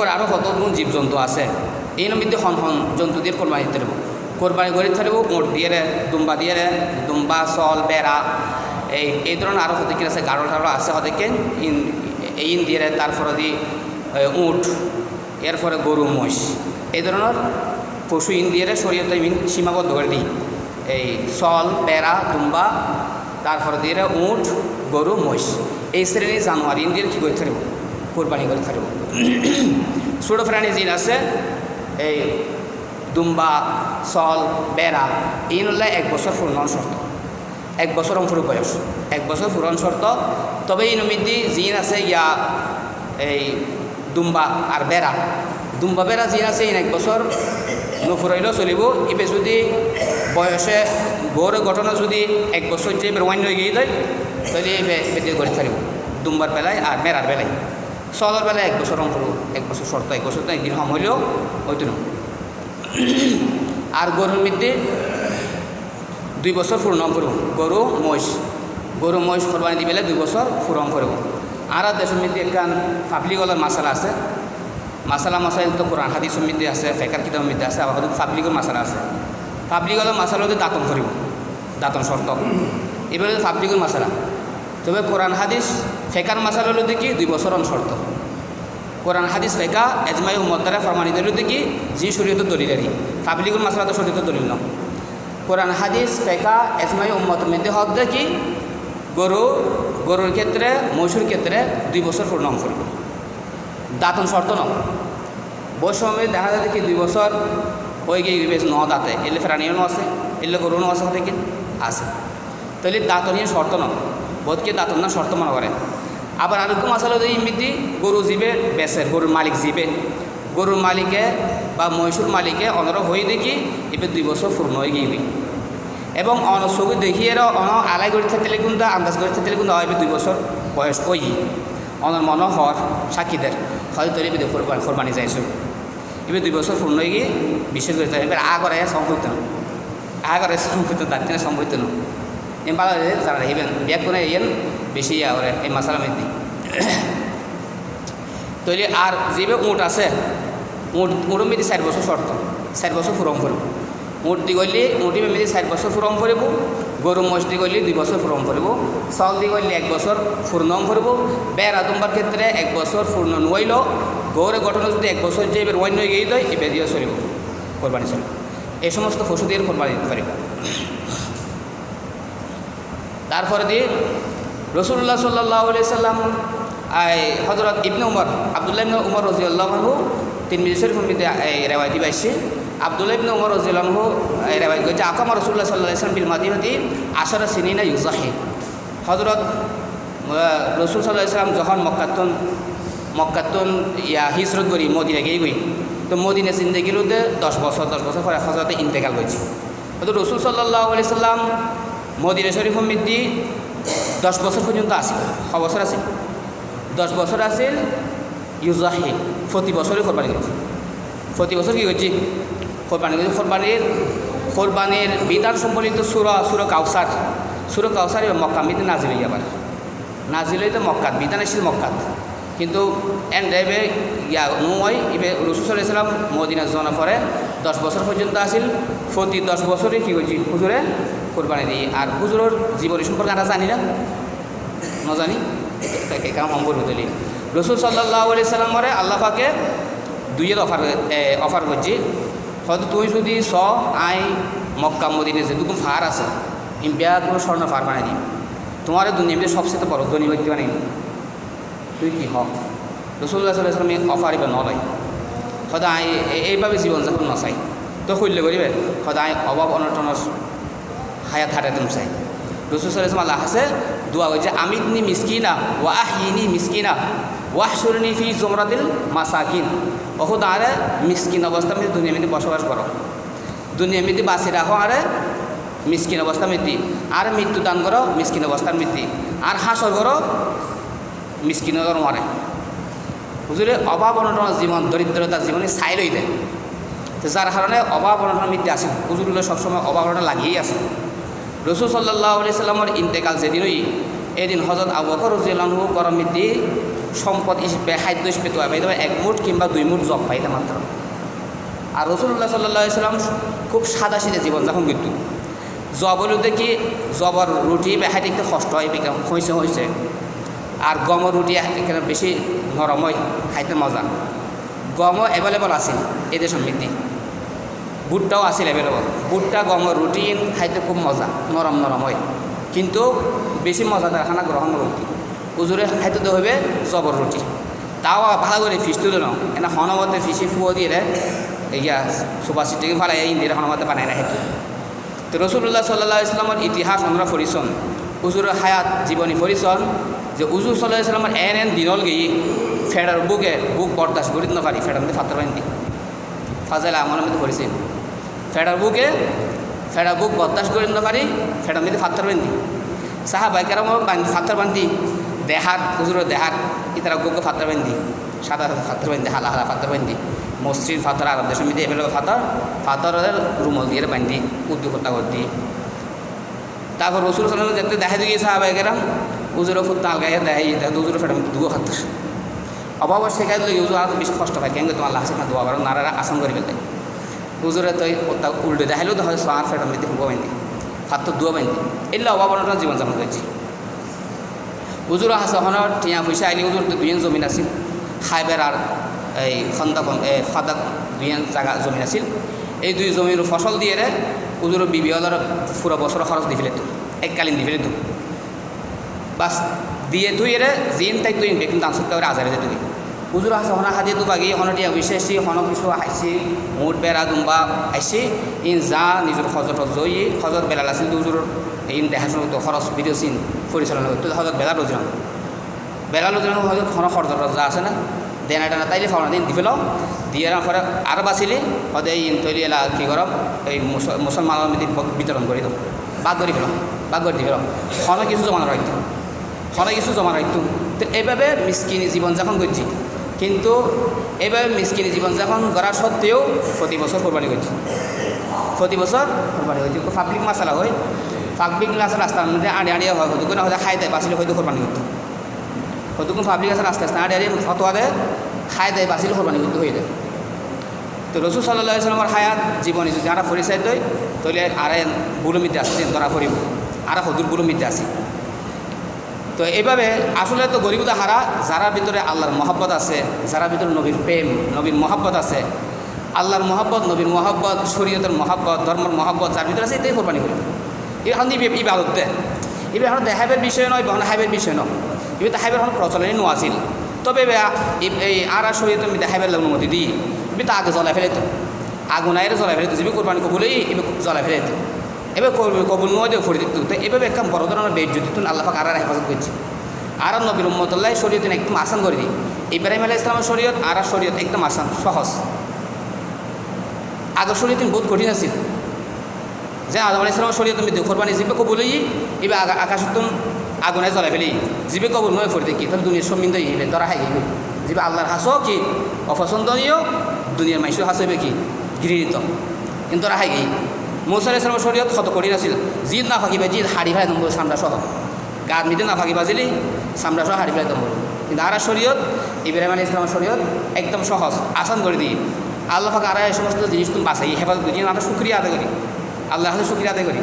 এরপর আরও কতগুলো জীবজন্তু আছে? এই নমিতে হন হন জন্তু দিয়ে কোরবানি দিতে দেবো কোরবানি করে থাকব মোট দিয়ে রে, দুম্বা দিয়ে রে, দুম্বা সল বেড়া, এই এই ধরনের আরও হতে আছে? গাঢ় টাড়ো আছে হতেকে ইন ইন দিয়ে তারপরে দি উট, এরপরে গরু, মহিষ। এই ধরনের পশু ইন দিয়ে শরীয়তে সীমাবদ্ধ করে দিই। এই সল বেড়া, দুম্বা, তারপরে দিয়ে উট, গরু, মহিষ। এই শ্রেণির জানোয়ার ইন দিয়ে কী করে থাকব কোরবানি করে থাকব ছোটো প্রাণী জিন আছে, এই দুম্বা সল বেড়া, এই হলে এক বছর পূর্ণ শর্ত। এক বছর অঙ্কুর বয়স। এক বছর পূরণ শর্ত। তবে এই নমিতি জিন আছে ইয়া, এই দুম্বা আর বেড়া। দুম্বা, বেড়া জিন আছে ইন এক বছর নুফুরাইলেও চলিব। ইবে যদি বয়সে গৌর ঘটনা যদি এক বছর যে হয়ে গিয়ে দেয় তাহলে বেদিয়ে করে থাকব দুম্বার বেলায় আর বেড়ার বেলায় সলের বেলায় এক বছর অঙ্কুর এক বছর শর্ত এক বছর তো একদিন সম হইলেও হইতো না আর গরুর মধ্যে দুই বছর পূর্ণ করব গরু মহিষ। গরু মহিষ কোরবানি দি পেলে দুই বছর পূরণ করব আর দেশের মধ্যে একখান গলার মশালা আছে। মশালা মশাইল তো কোরআন হাদিসের মধ্যে আছে ফেকার কিতাবের মধ্যে আছে আবার ফাবলিগর মশালা আছে। ফাবলিগলের মশালা হতে দাঁতন করিব দাঁতন শর্ত এবারে ফাবলিগর মশালা তবে কোরআন হাদিস ফেকার মশালা হলো দেখি, দুই বছর শর্ত। কোরআন হাদিস ফেকা, এজমাই উম্মত দ্বারা প্রমাণিত হলো দেখি, জি শরীয়ত দলিলারি ফাবলিগুল মশলা তো শরীয়ত দলিল ন। কোরআন হাদিস ফেকা, এজমাই উম্মত মধ্যে হক দেখি, গরু, গরুর ক্ষেত্রে, মহিষুর ক্ষেত্রে দুই বছর পূর্ণ করব দাঁতন শর্ত ন। বৈষম্যে দেখা যায় দেখি দুই বছর হয়ে গিয়ে বেশ ন দাঁতে। এলে ফেরানিও আছে, এলে গরুও আছে থেকে আছে। তাহলে দাঁতনীয় শর্ত ন। বোধকে দাঁতন না শর্ত মনে করে। আবার আরেকটু মশালা যদি ইমিতি, গরু জিবে বেসের গরুর মালিক জিবে। গরুর মালিকে বা মহীশূর মালিকে অনর হয়ে দেখি এবার দুই বছর পূর্ণ হয়ে গিয়ে এবং অন ছবি দেখিয়ে অন আলাই করে থাকলে কিন্তু আন্দাজ করে থাকলে কিন্তু হয় দুই বছর বয়স ওই অনর মন হর সাক্ষীদের হয়তো তৈরি বেদে কোরবানি যাইছো। এবার দুই বছর পূর্ণ হয়ে গিয়ে বিশেষ করে এবার আগরে সম্পৃক্ত না আগরে সম্পৃক্ত তার সম্পৃক্ত না এম ভালো যারা ইবেন ব্যাগ করে ইয়েন বেশি ইয়া এই মশালা মেদি তৈরি আর যেবে উঁট আছে, উঁট উঁট মেদি চার বছর শর্ত, চার বছর পূরণ করব। উঁট দি গলি, উঁটি মেদি চার বছর পূরণ করব, গরু মহিষ দি গলি দুই বছর পূরণ করব চাউল দি গলি এক বছর পূর্ণ করব, বেড়া তোমার ক্ষেত্রে এক বছর পূর্ণ নইল, গৌরে ঘটনা যদি এক বছর যে এবার হয়ে গিয়ে দেয় এবার দিয়ে চলিব, কোরবানি চলিব। এই সমস্ত পশু দিয়ে কোরবানি দিতে পারিব। তারপরে দিয়ে রসুল্লাহ সাল্লাহ সাল্লাম, আই হজরত ইবনে উমর, আবদুল্লাহ ইবনে উমর রাজিউল্লাহু তিন মিজি শরীফ মধ্যে এই রেওয়ায়তি পাইছে আবদুল্লাহ ইবনে উমর রাজিউল্লাহু এই রেওয়ায়ত করেছে, আকামা রসুল্লাহ সাল্লাহ ইসলাম বিল মাদিনাতি আশরা সিনিনা ইউজাহি হজরত রসুল সাল্লাহ ইসলাম যখন মক্কাতুন মক্কাতুন, ইয়া হিসরত করি মদিনা গিয়ে গই, তো মদিনা জিন্দগিরুতে দশ বছর দশ বছর পরে হজরতে ইন্তেকাল করেছে তো রসুল সাল্লাহ আলি মদিনা শরীফ মধ্যে দশ বছর পর্যন্ত আছে, ছ বছর আছে। দশ বছর আছিল ইউজাহি, প্রতি বছরই কোরবানি করছে প্রতি বছর কী করছি? কোরবানি করছি কোরবানির কোরবানির বিধান সম্বলিত সুর সুর কাউসার। সুর কাউসার মক্কা মিতে নাজিল আবার। নাজিল হইতে মক্কাত বিধান এসেছিল মক্কাত কিন্তু এন ডেবে ইয়া, নয় এবে রসুল ইসলাম মদিনা জনা পরে দশ বছর পর্যন্ত আসিল প্রতি দশ বছরে কী করছি হুজুরে কোরবানি দিই আর হুজুরের জীবনী সম্পর্কে আমরা জানি না। নজানি। কাম সম্পর্ক তুলি রসুল সাল্লাহ আলি সাল্লামরে আল্লাহ পাকে দুইয়ের অফার অফার করছি। হয়তো তুই যদি স, আই, মক্কা মদিনে যে দুকুম ফার আছে, ইম্পিয়া কোনো স্বর্ণ ফার বানাই দিই তোমার দুনিয়া সবচেয়ে বড় ধনী ব্যক্তি বানাই তুই কি হ? রসুল্লাহ সাল্লাহ অফার এবার নলয়। সদায় এইভাবে জীবনযাপন নচাই তো শৈল্য করিবে সদায় অভাব অনটনৰ হায়াত হাতে তুম চাই। রসুল সাল্লাম আল্লাহ আছে দোয়া হয়েছে আমিদনি মিসকিনা ওয়াহিনি মিসকিনা ওয়াহ সুরনি ফি জমরাতিল মাসাকিন। অহু তাঁরে মিসকিন অবস্থা মধ্যে দুনিয়া মধ্যে বসবাস করো দুনিয়া মধ্যে বাঁচি রাখো আরে মিসকিন অবস্থা মৃত্যু আর মৃত্যু দান করো মিসকিন অবস্থার মৃত্যু আর হাসর করো মিসকিন মারে হুজুরে অভাব অনটনের জীবন দরিদ্রতার জীবনে ছাই লই দেয় তো যার কারণে অভাব অনটনের মধ্যে আছে হুজুরগুলো সবসময় অভাব অনটন লাগিয়েই আছে। রসুল সাল্লাহ আলি সাল্লামর ইন্তেকাল যেদিনই এদিন হজরত আবু বকর রাদিয়াল্লাহু গরম দি সম্পদ হিসেবে খাদ্য হিসেবে তো পাইতে এক মুঠ কিংবা দুই মুঠ জব পাইতে মাত্র আর রসুল্লাহ সাল্লাহ সাল্লাম খুব সাদা সিধে জীবনযাপন করত জবর দেখি জবর রুটি বেহাই দেখতে কষ্ট হয় হয়েছে হয়েছে আর গমর রুটি এখানে বেশি নরম হয়, খাইতে মজা। গমও অ্যাভেলেবল আছে এদের সমৃদ্ধি বুটটাও আছিল অ্যাভেলেবল বুটটা গমর রুটি খাইতে খুব মজা নরম নরম হয়। কিন্তু বেশি মজাদার খানা গ্রহণ করতে উজুরে খাইতে তো হবে জবর রুটি তাও ভালো করে ফিস তুলে নাও এনে হনমতে ফিসি ফুয়ো দিয়ে ইয়া সুপাশি থেকে ফালাই ইন্দিরা হনমতে বানাই রাখে তো রসুল্লাহ সাল্লাহ ইসলামের ইতিহাস আমরা পরিচন উজুরের হায়াত জীবনী পরিচন যে উজুর সাল্লাহ ইসলামের এন এন দিনল গিয়ে ফেডার বুকে বুক বরদাস্ত করিতে না পারি ফেডার মধ্যে ফাতর বান্ধি ফাজাইল আমার মধ্যে পড়েছে। ফেডার বুকে ফেডার বুক বরদাস্ত করিতে না পারি ফেডার মধ্যে ফাতর বান্ধি সাহা বাইকেরা ফাতর বান্ধি দেহার, হুজুরের দেহার, ইতারা বুকে ফাতর বান্ধি সাদা সাদা ফাতর বান্ধি হালা হালা ফাতর বান্ধি মসজিদ ফাতর, আরব দেশের মধ্যে এভেলেবল ফাতর, ফাতরের রুমল দিয়ে বান্ধি উদ্যোগ হত্যা করতি তারপর রসুল সাল্লাম যেতে দেখা দিয়ে সাহাবাহিকেরাম উজুরও খুব তাল গায়ে দেখাই দেখো উজুরও ফেটে দুগো খাত অভাব শেখাই দিলে উজুর আর বেশি কষ্ট পায়। কেন তোমার লাসে না দোয়া করো নারারা আসান করে ফেলতে উজুরে তো ওটা উল্টে দেখাইলেও তো হয় সার ফেটার মধ্যে হুবো বাইন্দি ফাত তো দুয়া বাইন্দি এলে অভাব অনটন জীবনযাপন করছি উজুর হাসে হনর টিয়া পয়সা আইলি উজুর তো দুজন জমিন আছিল। খাইবের আর এই খন্দা ফাদা দুজন জায়গা জমিন আছিল। এই দুই জমির ফসল দিয়ে রে উজুর বিবি হলার পুরো বছর খরচ দি ফেলে এককালীন দি ফেলে বাস দিয়ে তুই রে জিন তাই তুই দাম। সত্য করে আজারে তুই উজুর হাসে হনা হাজিয়ে তো বাগি হন টিয়া পয়সা আসছি হন কিছু আইসি মুঠ বেড়া দুম্বা আইসি ইন যা নিজের হজর জয়ী হজর বেলা আছিল উজুর ইন দেখাশোনা তো খরচ ভিডিও সিন পরিচালনা করতো হজর বেলা রোজনা বেলা রোজনা হজর খন খরচ যা আছে না। দেনা টেনা তাইলে ফাওনা দিন দি ফেলাও দিয়ে পরে আরও বাঁচিলি হতে ইন তৈরি এলা কী করম এই মুসলমানের মধ্যে বিতরণ করে দাও। বাদ করে ফেলাম বাদ করে দি ফেলাম খনে কিছু জমা রাখতো খনে কিছু জমা রাখতো তো এইভাবে মিসকিনি জীবনযাপন করছি। কিন্তু এইভাবে মিসকিনি জীবনযাপন করা সত্ত্বেও প্রতি বছর কোরবানি করছি। প্রতি বছর কোরবানি করছি। পাবলিক মাসালা হয়। পাবলিক মাসালা রাস্তার মধ্যে আড়ে আড়িয়ে হয়। হয়তো কোনো হয়তো খাই দেয়, বাঁচিলে হয়তো কোরবানি করতো। হয়তো কোনো পাবলিক আছে আস্তে আস্তে আড়ে আড়িয়ে ফতোয়া দেয় খাই দেয়, বাঁচিলে কোরবানি করতে, হয়ে যায়। তো রসুল সাল্লাহ ইসলামের হায়াত জীবনী যদি আরা পরিচয় দেয় তাহলে আর বুলুমিতে আসছেন ধরা পড়িব আর হদুর বুলুমিতে আসি তো এইভাবে আসলে তো গরিবতা হারা যারা ভিতরে আল্লাহর মহব্বত আছে যারা ভিতরে নবীর প্রেম, নবীর মহব্বত আছে, আল্লাহর মহব্বত, নবীর মহব্বত, শরীয়তের মহব্বত, ধর্মের মহব্বত, যার ভিতরে আছে এটাই কোরবানি করি। এখন ইবাদত দেয় এবার এখন দেখাবের বিষয় নয় বহন হাইবের বিষয় নয়। এবার দেখাবের এখন প্রচলনই নো আছিল তবে এই আর শরীয়ত আমি দেখাবের অনুমতি দিই। এবার তো আগে জ্বলা ফেলে তো আগুন আয়ের জ্বলা ফেলে তো যাবি কোরবানি কবুলেই এবার জ্বলা ফেলে তো এবার কবুল দিয়ে ফরি দিত তো এভাবে একটা বড় ধরনের বেজ যদি তুমি আল্লাহ আর হেফাজত করছি। আর নবীর উম্মতুল্লাহ শরীয়ত একদম আসান করে দিই ইব্রাহিম আলাহ ইসলামের শরীয়ত আর শরীয়ত একদম আসান, সহজ। আগের শরীয়ত বহুত কঠিন আছিল। যে আদম আলাহ ইসলামের শরীয়ত তুমি কোরবানি জিবে কবুলই এবার আকাশ তুমি আগুনে জ্বলাই ফেলি। জিবে কবুল নয় ফরি দেখি তাহলে দুনিয়ার সমিন্দ ইবে ধরা হাই গিয়ে জিবে আল্লাহর হাসও কি, অপছন্দনীয়, দুনিয়ার মাইসুর হাস হইবে কি গৃহীত কিন্তু ধরা হাই গিয়ে মৌসাল ইসলামের শরীয়ত কত কঠিন আছিল। জিদ না ফাঁকিবা জিদ হাড়ি ফেলাই নম্বর সামরা সহ গাত মিটে না ফাঁকিবা জিলি সামরা সহ হাড়ি ফেলাই নম্বর কিন্তু আর শরীয়ত, ইব্রাহিম আলী ইসলামের শরীয়ত একদম সহজ, আসান করে দিই আল্লাহ ফাঁকা আর এই সমস্ত জিনিস তুমি বাঁচাই হেফাজত করি আমরা সুক্রিয়া আদায় করি। আল্লাহ সুক্রিয়া আদায় করি।